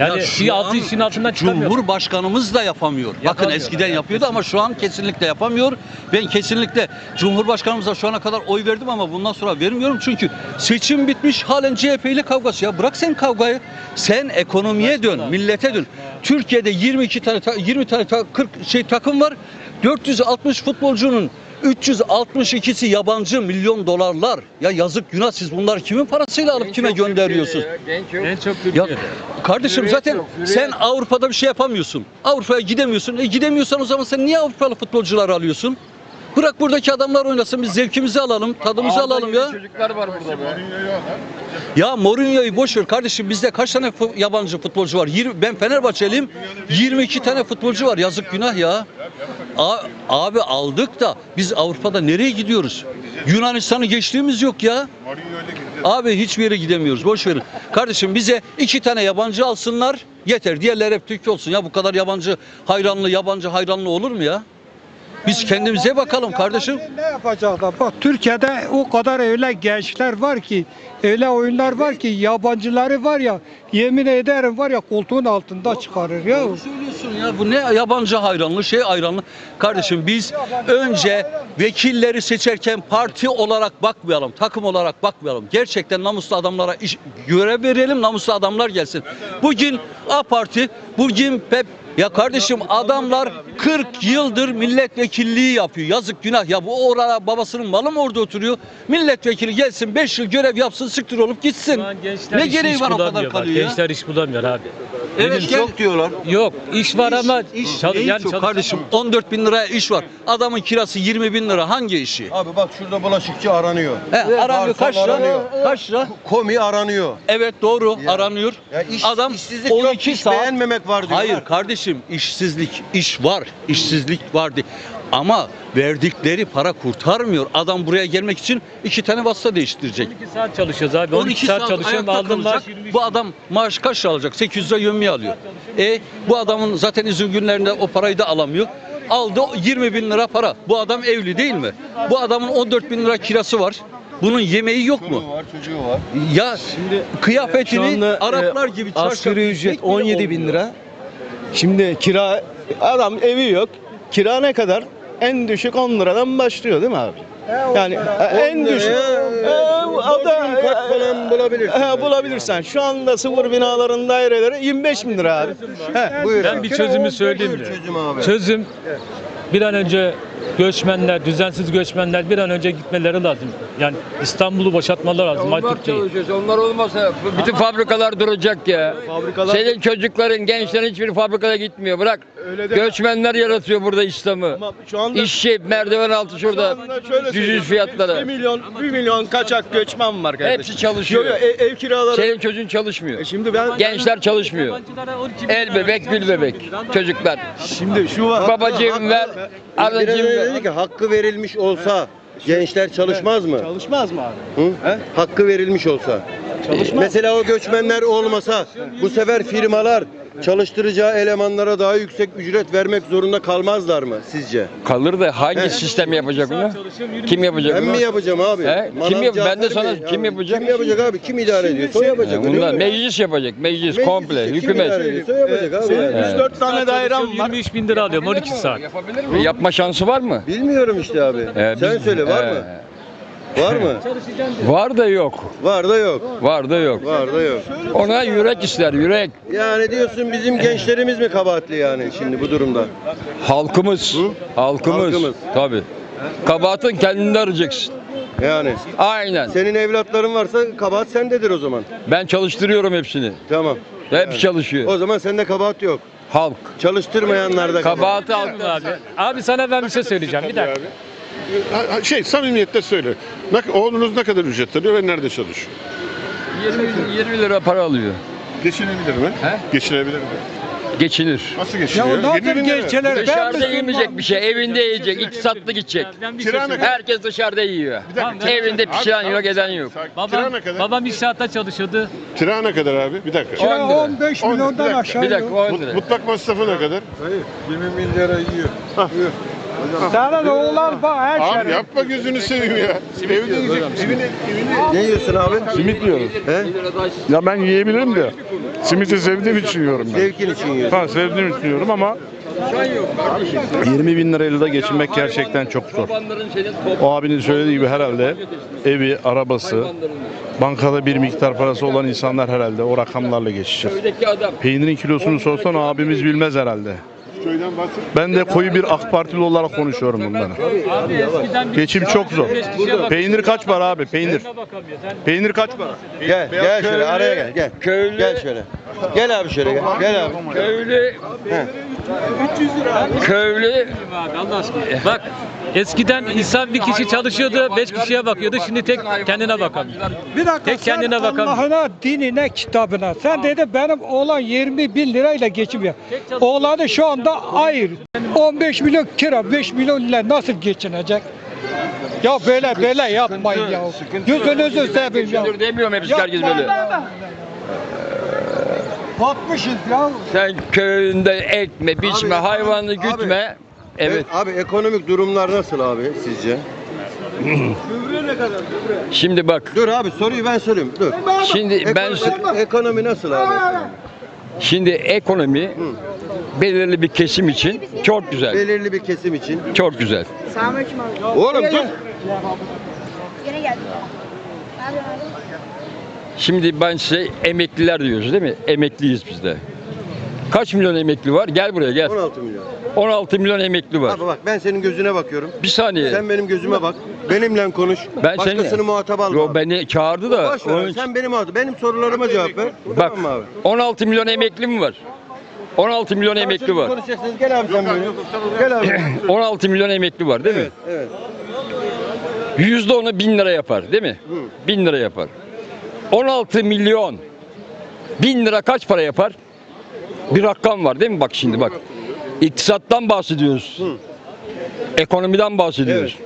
[SPEAKER 9] Yani
[SPEAKER 10] Ya şu
[SPEAKER 9] bir altı işin altından çıkamıyor.
[SPEAKER 10] Cumhurbaşkanımız da yapamıyor. Bakın
[SPEAKER 9] Yapamıyor.
[SPEAKER 10] eskiden yapıyordu ama şu an kesinlikle yapamıyor. Ben kesinlikle Cumhurbaşkanımıza şu ana kadar oy verdim ama bundan sonra vermiyorum çünkü seçim bitmiş halen CHP ile kavgası. Ya bırak sen kavgayı. Sen ekonomiye dön, millete dön. Türkiye'de 22 tane ta- 20 tane ta- 40 şey takım var. 460 futbolcunun 362'si yabancı milyon dolarlar. Ya yazık günah siz bunlar kimin parasıyla alıp kime gönderiyorsunuz?
[SPEAKER 9] En çok
[SPEAKER 10] Ya
[SPEAKER 9] Türkiye'de.
[SPEAKER 10] kardeşim zaten sen Avrupa'da bir şey yapamıyorsun. Avrupa'ya gidemiyorsun. E gidemiyorsan o zaman sen niye Avrupalı futbolcuları alıyorsun? Bırak buradaki adamlar oynasın biz zevkimizi alalım, tadımızı alalım ya. Ya Mourinho'yu boş ver kardeşim bizde kaç tane fu- yabancı futbolcu var? Yirmi- ben Fenerbahçeliyim. 22 tane futbolcu var. Yazık günah ya. A- abi aldık da biz Avrupa'da nereye gidiyoruz? Yunanistan'ı geçtiğimiz yok ya. Abi hiçbir yere gidemiyoruz. Boş verin. Kardeşim bize iki tane yabancı alsınlar yeter. Diğerleri hep Türk olsun. Ya bu kadar yabancı hayranlı yabancı hayranlı olur mu ya? Biz kendimize bakalım kardeşim.
[SPEAKER 11] Ne yapacaklar? Bak Türkiye'de o kadar öyle gençler var ki, öyle oyunlar var ki yabancıları var ya yemin ederim var ya koltuğun altında çıkarır ya.
[SPEAKER 10] Doğru söylüyorsun ya. Bu ne yabancı hayranlı şey hayranlı. Kardeşim biz önce vekilleri seçerken parti olarak bakmayalım, takım olarak bakmayalım. Gerçekten namuslu adamlara iş, görev verelim, namuslu adamlar gelsin. Bugün A Parti, bugün PEP ya kardeşim adamlar 40 yıldır milletvekilliği yapıyor. Yazık günah ya bu orada babasının malı mı orada oturuyor? Milletvekili gelsin 5 yıl görev yapsın sıktır olup gitsin. Ne
[SPEAKER 9] iş-
[SPEAKER 10] gereği
[SPEAKER 9] iş
[SPEAKER 10] var o kadar kalıyor ya?
[SPEAKER 9] Gençler iş bulamıyor abi.
[SPEAKER 10] Evet, gel-
[SPEAKER 2] diyorlar.
[SPEAKER 9] Yok iş var ama çalış,
[SPEAKER 10] Neyi
[SPEAKER 9] yani
[SPEAKER 10] çok kardeşim 14 bin liraya iş var. Adamın kirası 20 bin lira hangi işi?
[SPEAKER 3] Abi bak şurada bulaşıkçı aranıyor.
[SPEAKER 10] He, aranıyor kaç
[SPEAKER 3] Garson
[SPEAKER 10] lira?
[SPEAKER 3] aranıyor.
[SPEAKER 10] Kaç lira?
[SPEAKER 3] Komi aranıyor.
[SPEAKER 10] Evet doğru aranıyor.
[SPEAKER 3] Ya iş,
[SPEAKER 10] Adam
[SPEAKER 3] işsizlik yok,
[SPEAKER 10] 12
[SPEAKER 3] iş
[SPEAKER 10] saat.
[SPEAKER 3] beğenmemek var diyorlar.
[SPEAKER 10] Hayır kardeşim işsizlik iş var. İşsizlik var diye. Ama verdikleri para kurtarmıyor. Adam buraya gelmek için iki tane vasıta değiştirecek.
[SPEAKER 9] 12 saat çalışıyoruz abi. 12, saat, çalışıyorum.
[SPEAKER 10] ayakta
[SPEAKER 9] Aldım maaş
[SPEAKER 10] kalacak.
[SPEAKER 9] 23
[SPEAKER 10] Bu adam maaş kaç alacak? 800 lira yövmiye alıyor. E bu adamın zaten izin günlerinde o parayı da alamıyor. Aldı 20 bin lira para. Bu adam evli değil mi? Bu adamın 14 bin lira kirası var. Bunun yemeği yok mu?
[SPEAKER 2] var, çocuğu var.
[SPEAKER 10] Ya kıyafetini
[SPEAKER 8] Şu anda,
[SPEAKER 10] Araplar
[SPEAKER 8] e,
[SPEAKER 10] gibi çarşaf
[SPEAKER 8] asgari ücret
[SPEAKER 10] bile
[SPEAKER 8] 17 bin
[SPEAKER 10] olmuyor.
[SPEAKER 8] lira. Şimdi kira adam evi yok. Kira ne kadar? En düşük 10 liradan başlıyor değil mi abi? Yani e, en düşük. E, o da
[SPEAKER 2] falan bulabilirsin.
[SPEAKER 8] e, bulabilirsen. Şu anda sıfır binaların daireleri 25 bin lira abi. He.
[SPEAKER 9] Ben bir çözümü söyleyeyim mi?
[SPEAKER 2] Çözüm abi.
[SPEAKER 9] Çözüm bir an önce göçmenler, düzensiz göçmenler bir an önce gitmeleri lazım. Yani İstanbul'u boşaltmaları lazım. Atatürk'ü.
[SPEAKER 12] Onlar olmasa bütün fabrikalar duracak ya.
[SPEAKER 8] Fabrikalar
[SPEAKER 12] Senin çocukların, gençlerin hiçbir fabrikaya gitmiyor. Bırak. Göçmenler yaratıyor burada İslam'ı.
[SPEAKER 8] Ama şu anda
[SPEAKER 12] İşçi merdiven altı şurada.
[SPEAKER 8] Şu anda şöyle
[SPEAKER 12] Cücüz
[SPEAKER 8] söyleyeyim.
[SPEAKER 12] fiyatlara.
[SPEAKER 8] 1 milyon 1 milyon kaçak göçmen var kardeşim.
[SPEAKER 12] Hepsi çalışıyor.
[SPEAKER 8] Yok, yok, ev, ev kiraları.
[SPEAKER 12] Senin çocuğun çalışmıyor.
[SPEAKER 8] E şimdi ben
[SPEAKER 12] Gençler çalışmıyor. El bebek, gül bebek. Çocuklar.
[SPEAKER 8] şimdi şu var.
[SPEAKER 12] Babacığım ver,
[SPEAKER 2] Biraz önce
[SPEAKER 12] ver.
[SPEAKER 2] dedi ki hakkı verilmiş olsa gençler çalışmaz mı?
[SPEAKER 8] Çalışmaz mı abi?
[SPEAKER 2] Hı? Hakkı verilmiş olsa. Mesela o göçmenler olmasa bu sefer firmalar çalıştıracağı elemanlara daha yüksek ücret vermek zorunda kalmazlar mı sizce?
[SPEAKER 12] Kalır da hangi sistem yapacak bunu? Kim yapacak
[SPEAKER 2] Ben
[SPEAKER 12] bunu?
[SPEAKER 2] mi yapacağım abi?
[SPEAKER 12] He?
[SPEAKER 2] Manav
[SPEAKER 12] Kim yap- ben de
[SPEAKER 2] Cafer
[SPEAKER 12] sana-
[SPEAKER 2] Bey.
[SPEAKER 12] kim
[SPEAKER 2] Ya,
[SPEAKER 12] yapacak?
[SPEAKER 2] Kim yapacak abi? Kim idare ediyorsa o yapacak.
[SPEAKER 12] Yani
[SPEAKER 2] öyle
[SPEAKER 12] bunlar
[SPEAKER 2] mi?
[SPEAKER 12] meclis yapacak. Meclis,
[SPEAKER 2] Meclis
[SPEAKER 12] komple,
[SPEAKER 2] işte, kim
[SPEAKER 12] hükümet.
[SPEAKER 2] idare ediyorsa o yapacak abi. Yani.
[SPEAKER 8] 3-4 tane dairem var.
[SPEAKER 9] 23 bin lira alıyorum 12 saat.
[SPEAKER 12] E, Yapma şansı var mı?
[SPEAKER 2] Bilmiyorum işte abi.
[SPEAKER 12] Ee,
[SPEAKER 2] Sen
[SPEAKER 12] biz-
[SPEAKER 2] söyle var
[SPEAKER 12] Ee,
[SPEAKER 2] mı? Var mı?
[SPEAKER 12] Var da yok.
[SPEAKER 2] Var da yok.
[SPEAKER 12] Var da yok.
[SPEAKER 2] Var da yok.
[SPEAKER 12] Ona yürek ister, yürek.
[SPEAKER 2] Yani diyorsun bizim gençlerimiz mi kabahatli yani şimdi bu durumda?
[SPEAKER 12] Halkımız. Halkımız.
[SPEAKER 2] Halkımız.
[SPEAKER 12] Tabii. Kabahatın kendinde arayacaksın.
[SPEAKER 2] Yani
[SPEAKER 12] Aynen.
[SPEAKER 2] senin evlatların varsa kabahat sendedir o zaman.
[SPEAKER 12] Ben çalıştırıyorum hepsini.
[SPEAKER 2] Tamam.
[SPEAKER 12] Hep çalışıyor.
[SPEAKER 2] O zaman sende kabahat yok.
[SPEAKER 12] Halk.
[SPEAKER 2] Çalıştırmayanlarda kabahat.
[SPEAKER 12] Kabahati halk.
[SPEAKER 9] Abi, abi sana ben bir şey söyleyeceğim. Bir dakika.
[SPEAKER 6] Şey samimiyette söyle. Ne- Oğlunuz ne kadar ücret alıyor ve nerede çalışıyor?
[SPEAKER 12] 20, 20 lira para alıyor.
[SPEAKER 6] Geçinebilir mi?
[SPEAKER 12] He?
[SPEAKER 6] Geçinebilir mi?
[SPEAKER 12] Geçinir.
[SPEAKER 6] Nasıl geçiniyor?
[SPEAKER 11] Ya
[SPEAKER 6] bin lira.
[SPEAKER 11] geçeler? Ben
[SPEAKER 12] Dışarıda yemeyecek bir şey. Evinde yiyecek. iktisatlı gidecek.
[SPEAKER 6] Kira ne kadar?
[SPEAKER 12] Herkes dışarıda yiyor.
[SPEAKER 6] Bir dakika.
[SPEAKER 12] Evinde pişiren yok, eden yok.
[SPEAKER 6] Sakin. Kira
[SPEAKER 9] Babam,
[SPEAKER 6] ne kadar?
[SPEAKER 9] babam inşaatta çalışıyordu.
[SPEAKER 6] Kira ne kadar abi? Bir dakika.
[SPEAKER 11] Kira
[SPEAKER 12] 10 lira.
[SPEAKER 11] 15
[SPEAKER 6] On- bir
[SPEAKER 11] milyondan
[SPEAKER 6] dakika,
[SPEAKER 11] aşağı
[SPEAKER 12] Bir dakika
[SPEAKER 11] yok.
[SPEAKER 12] 10
[SPEAKER 6] Mut-
[SPEAKER 12] lira.
[SPEAKER 6] Mutfak masrafı ne kadar?
[SPEAKER 11] Sana da oğlan bak her
[SPEAKER 6] Abi
[SPEAKER 11] şey.
[SPEAKER 6] yapma gözünü seveyim ya. Evde yiyecek. Evine, evine.
[SPEAKER 2] Ne yiyorsun abi?
[SPEAKER 13] Simit yiyoruz.
[SPEAKER 2] He?
[SPEAKER 13] Ya ben yiyebilirim de. Simiti sevdiğim için yiyorum ben.
[SPEAKER 2] Zevkin için yiyorsun.
[SPEAKER 13] Ha sevdiğim için yiyorum ama 20 bin lirayla da geçinmek gerçekten çok zor. O abinin söylediği gibi herhalde evi, arabası, bankada bir miktar parası olan insanlar herhalde o rakamlarla geçecek. Peynirin kilosunu sorsan abimiz bilmez herhalde.
[SPEAKER 6] Köyden bahset.
[SPEAKER 13] Ben de koyu bir AK Partili olarak konuşuyorum bunları.
[SPEAKER 9] Abi eskiden bir
[SPEAKER 13] Geçim çok zor.
[SPEAKER 9] beş kişiye bak-
[SPEAKER 13] Peynir kaç para abi? Peynir.
[SPEAKER 9] Kendine bakamıyor. Sen
[SPEAKER 13] Peynir kaç para?
[SPEAKER 2] Gel, gel şöyle araya gel, gel.
[SPEAKER 12] Köylü.
[SPEAKER 2] Gel şöyle. Gel abi şöyle gel. Gel abi.
[SPEAKER 12] Köylü. Köylü.
[SPEAKER 9] abi Allah aşkına. Bak eskiden insan bir kişi çalışıyordu, beş kişiye bakıyordu. Şimdi tek kendine bakamıyor.
[SPEAKER 11] Bir dakika
[SPEAKER 9] Tek kendine
[SPEAKER 11] sen
[SPEAKER 9] bakamıyor.
[SPEAKER 11] Allah'ına, dinine, kitabına. Sen dedi benim oğlan 20 bin lirayla geçiniyor. Oğlanı şu anda ayır. 15 milyon kira, 5 milyon lira nasıl geçinecek? Ya böyle böyle yapmayın ya. Gözünüzü seveyim ya.
[SPEAKER 12] Dur demiyorum hepsi herkes böyle.
[SPEAKER 11] Batmışız ya.
[SPEAKER 12] Sen köyünde ekme, biçme,
[SPEAKER 2] Abi,
[SPEAKER 12] hayvanı
[SPEAKER 2] abi,
[SPEAKER 12] gütme. Evet.
[SPEAKER 2] Abi ekonomik durumlar nasıl abi sizce?
[SPEAKER 12] Şimdi bak.
[SPEAKER 2] Dur abi soruyu ben sorayım. Dur.
[SPEAKER 12] Şimdi ben
[SPEAKER 2] Ekonomi, ekonomi nasıl abi?
[SPEAKER 12] şimdi ekonomi belirli bir kesim için çok güzel.
[SPEAKER 2] Belirli bir kesim için.
[SPEAKER 12] Çok güzel.
[SPEAKER 14] Selamünaleyküm abi.
[SPEAKER 2] Oğlum dur.
[SPEAKER 14] Yine geldim. Abi abi.
[SPEAKER 12] Şimdi ben size emekliler diyoruz değil mi? Emekliyiz biz de. Kaç milyon emekli var? Gel buraya gel.
[SPEAKER 2] 16 milyon.
[SPEAKER 12] 16 milyon emekli var.
[SPEAKER 2] Abi bak ben senin gözüne bakıyorum.
[SPEAKER 12] Bir saniye.
[SPEAKER 2] Sen benim gözüme bak. Benimle konuş.
[SPEAKER 12] Ben
[SPEAKER 2] Başkasını
[SPEAKER 12] seni-
[SPEAKER 2] muhatap alma.
[SPEAKER 12] Yo beni çağırdı da.
[SPEAKER 2] Boş ver.
[SPEAKER 12] onun
[SPEAKER 2] Sen benim muhatap. Benim sorularıma cevap ver.
[SPEAKER 12] Bak
[SPEAKER 2] Tamam abi?
[SPEAKER 12] 16 milyon emekli mi var? 16 milyon emekli
[SPEAKER 2] Karşılıklı
[SPEAKER 12] var.
[SPEAKER 2] Konuşacaksınız. Gel abi sen böyle. Gel abi.
[SPEAKER 12] 16 milyon emekli var değil mi?
[SPEAKER 2] evet, evet.
[SPEAKER 12] Yüzde onu bin lira yapar değil mi?
[SPEAKER 2] Hı.
[SPEAKER 12] Bin lira yapar. 16 milyon bin lira kaç para yapar? Bir rakam var değil mi? Bak şimdi bak. İktisattan bahsediyoruz. Ekonomiden bahsediyoruz.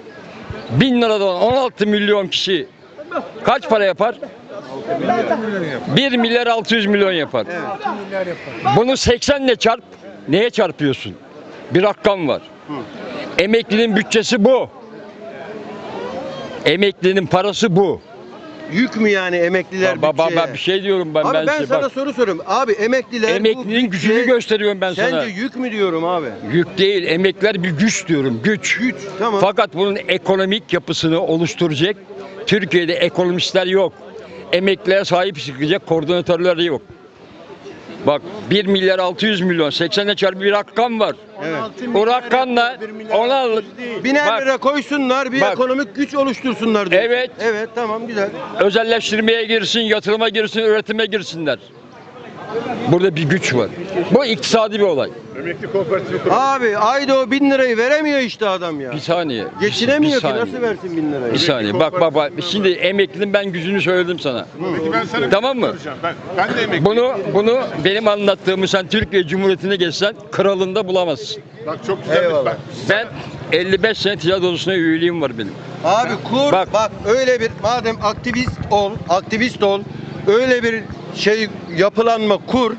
[SPEAKER 12] 1000 liradan 16 milyon kişi kaç para yapar? 1 milyar 600 milyon yapar. Bunu 80 ile çarp. Neye çarpıyorsun? Bir rakam var. Emeklinin bütçesi bu. Emeklinin parası bu.
[SPEAKER 2] Yük mü yani emekliler
[SPEAKER 12] Baba
[SPEAKER 2] bütçeye?
[SPEAKER 12] baba bir şey diyorum ben
[SPEAKER 2] Abi ben,
[SPEAKER 12] ben, size.
[SPEAKER 2] sana
[SPEAKER 12] Bak,
[SPEAKER 2] soru soruyorum. Abi emekliler bu
[SPEAKER 12] emeklinin gücünü
[SPEAKER 2] bütçeye-
[SPEAKER 12] gösteriyorum ben
[SPEAKER 2] Sence
[SPEAKER 12] sana.
[SPEAKER 2] yük mü diyorum abi?
[SPEAKER 12] Yük değil, emekler bir güç diyorum, güç.
[SPEAKER 2] Güç, tamam.
[SPEAKER 12] Fakat bunun ekonomik yapısını oluşturacak Türkiye'de ekonomistler yok. Emeklilere sahip çıkacak koordinatörler yok. Bak 1 milyar 600 milyon 80'e çarpı bir rakam var. O rakamla ona.
[SPEAKER 2] Biner
[SPEAKER 12] Bak,
[SPEAKER 2] lira koysunlar bir
[SPEAKER 12] Bak.
[SPEAKER 2] ekonomik güç oluştursunlar diyor.
[SPEAKER 12] Evet.
[SPEAKER 2] Evet tamam güzel.
[SPEAKER 12] özelleştirmeye girsin, yatırıma girsin, üretime girsinler. Burada bir güç var. Bu iktisadi bir olay.
[SPEAKER 6] Emekli kooperatifi
[SPEAKER 2] Abi ayda o bin lirayı veremiyor işte adam ya.
[SPEAKER 12] Bir saniye.
[SPEAKER 2] Geçinemiyor
[SPEAKER 12] Bir
[SPEAKER 2] ki
[SPEAKER 12] saniye.
[SPEAKER 2] nasıl versin bin lirayı?
[SPEAKER 12] Bir saniye. Bak bak bak. Şimdi emeklinin ben gücünü söyledim sana.
[SPEAKER 6] Peki ben sana bir
[SPEAKER 12] Tamam mı?
[SPEAKER 6] soracağım. Ben, ben de emekliyim.
[SPEAKER 12] Bunu bunu benim anlattığımı sen Türkiye Cumhuriyeti'ne geçsen kralında bulamazsın.
[SPEAKER 6] Bak çok güzel. bir-. Bak,
[SPEAKER 12] Ben 55 sene ticaret odasına üyeliğim var benim.
[SPEAKER 2] Abi kur bak.
[SPEAKER 12] Bak.
[SPEAKER 2] öyle bir madem aktivist ol, aktivist ol. Öyle bir şey yapılanma kur.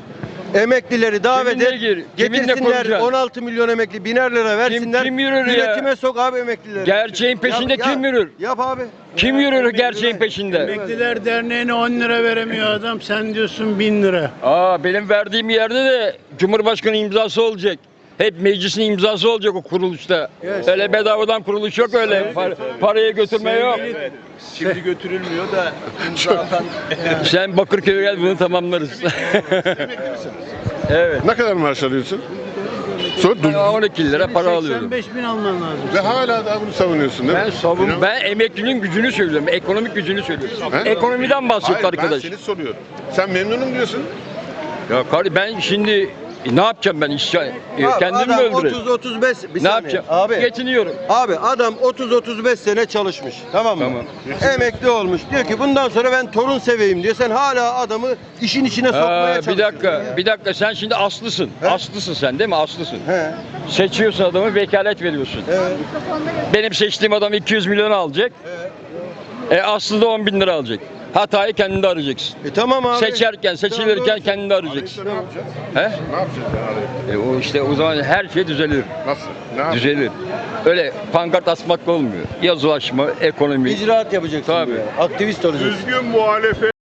[SPEAKER 2] Emeklileri davet
[SPEAKER 12] Kiminle
[SPEAKER 2] et.
[SPEAKER 12] kiminle
[SPEAKER 2] Getirsinler
[SPEAKER 12] kuracaksın?
[SPEAKER 2] 16 milyon emekli biner lira versinler.
[SPEAKER 12] kim yürür ya?
[SPEAKER 2] Yönetime sok abi emeklileri.
[SPEAKER 12] Gerçeğin peşinde
[SPEAKER 2] Yap-
[SPEAKER 12] kim yürür?
[SPEAKER 2] Yap abi.
[SPEAKER 12] Kim yürür gerçeğin peşinde?
[SPEAKER 5] Emekliler Derneği'ne 10 lira veremiyor adam. Sen diyorsun 1000 lira.
[SPEAKER 12] Aa benim verdiğim yerde de Cumhurbaşkanı imzası olacak. Hep meclisin imzası olacak o kuruluşta. Öyle bedavadan kuruluş yok öyle. Par- parayı götürme yok.
[SPEAKER 8] Şimdi götürülmüyor da imza atan
[SPEAKER 12] Sen Bakırköy'e gel bunu tamamlarız. evet.
[SPEAKER 6] ne kadar maaş alıyorsun? Sonra dur.
[SPEAKER 12] 12 lira para alıyorum.
[SPEAKER 5] 85 bin alman lazım.
[SPEAKER 6] Ve hala daha bunu savunuyorsun değil mi?
[SPEAKER 12] Ben savun, ben emeklinin gücünü söylüyorum. Ekonomik gücünü söylüyorum.
[SPEAKER 6] He?
[SPEAKER 12] Ekonomiden bahsetti
[SPEAKER 6] Hayır,
[SPEAKER 12] arkadaş.
[SPEAKER 6] ben seni soruyorum. Sen memnunum diyorsun.
[SPEAKER 12] Ya kardeşim ben şimdi e, ne yapacağım ben iş
[SPEAKER 2] Abi,
[SPEAKER 12] kendimi mi öldüreyim?
[SPEAKER 2] 30 35 bir
[SPEAKER 12] Ne
[SPEAKER 2] saniye.
[SPEAKER 12] yapacağım?
[SPEAKER 2] Abi.
[SPEAKER 12] Geçiniyorum.
[SPEAKER 2] Abi adam 30-35 sene çalışmış. Tamam mı?
[SPEAKER 12] Tamam.
[SPEAKER 2] Emekli olmuş. Diyor ki bundan sonra ben torun seveyim diyor. Sen hala adamı işin içine sokmaya
[SPEAKER 12] Aa, bir
[SPEAKER 2] çalışıyorsun.
[SPEAKER 12] dakika,
[SPEAKER 2] ya.
[SPEAKER 12] bir dakika. Sen şimdi aslısın.
[SPEAKER 2] He?
[SPEAKER 12] Aslısın sen değil mi? Aslısın.
[SPEAKER 2] He.
[SPEAKER 12] Seçiyorsun adamı, vekalet veriyorsun.
[SPEAKER 2] Evet.
[SPEAKER 12] Benim seçtiğim adam 200 milyon alacak. E Aslı da 10 bin lira alacak. Hatayı kendinde arayacaksın.
[SPEAKER 2] E tamam abi.
[SPEAKER 12] Seçerken, seçilirken kendinde arayacaksın.
[SPEAKER 6] Ne yapacağız?
[SPEAKER 12] He?
[SPEAKER 6] Ne yapacağız yani?
[SPEAKER 12] E o işte o zaman her şey düzelir.
[SPEAKER 6] Nasıl? Ne yapacağız?
[SPEAKER 12] Düzelir. Öyle pankart asmakla olmuyor. Yazılaşma, ekonomi.
[SPEAKER 2] İcraat yapacaksın.
[SPEAKER 12] Tabii.
[SPEAKER 2] diyor. Aktivist olacaksın.
[SPEAKER 6] Düzgün muhalefet